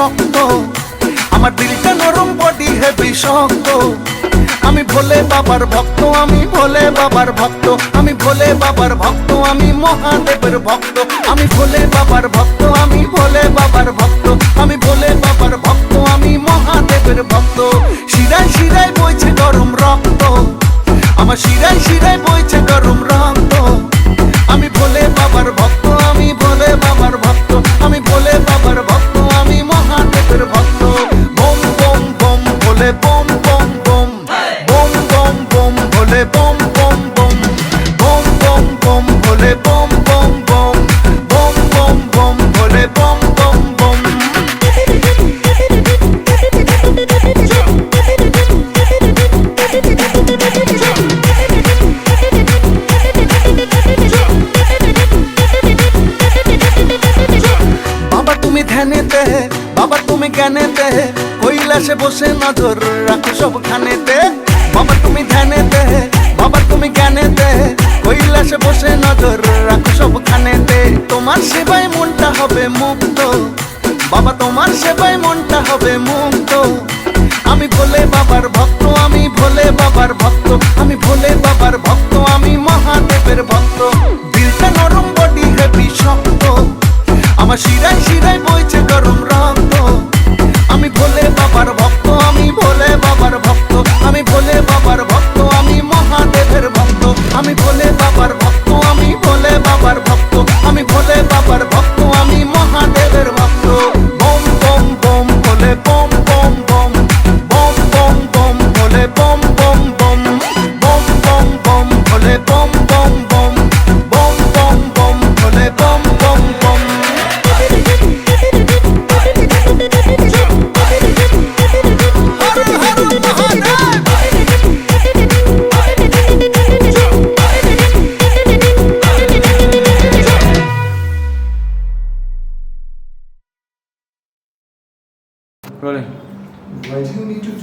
শক্ত আমার দিলটা নরম বডি হেভি শক্ত। আমি ভোলে বাবার ভক্ত, আমি ভোলে বাবার ভক্ত। আমি ভোলে বাবার ভক্ত, আমি মহাদেবের ভক্ত। আমি ভোলে বাবার ভক্ত, আমি ভোলে বাবার ভক্ত। আমি ভোলে বাবার ভক্ত, আমি মহাদেবের ভক্ত। শিরায় শিরায় বইছে গরম রক্ত। আমার শিরায় শিরায় বইছে গরম রক্ত। ধ্যানেতে বাবা, তুমি জ্ঞানেতে কৈলাসে বসে নজর রাখো সব খানেতে বাবা, তুমি ধ্যানেতে? বাবা, তুমি জ্ঞানেতে? কৈলাসে বসে নজর রাখো সব খানেতে তোমার সেবায় মনটা হবে মুক্ত। বাবা, তোমার সেবায় মনটা হবে মুক্ত। আমি ভোলে বাবার ভক্ত, আমি ভোলে বাবার ভক্ত। আমি ভোলে বাবার ভক্ত, আমি মহাদেবের ভক্ত। শিরায় শিরায় বইছে গরম 그러네. 많이 생리주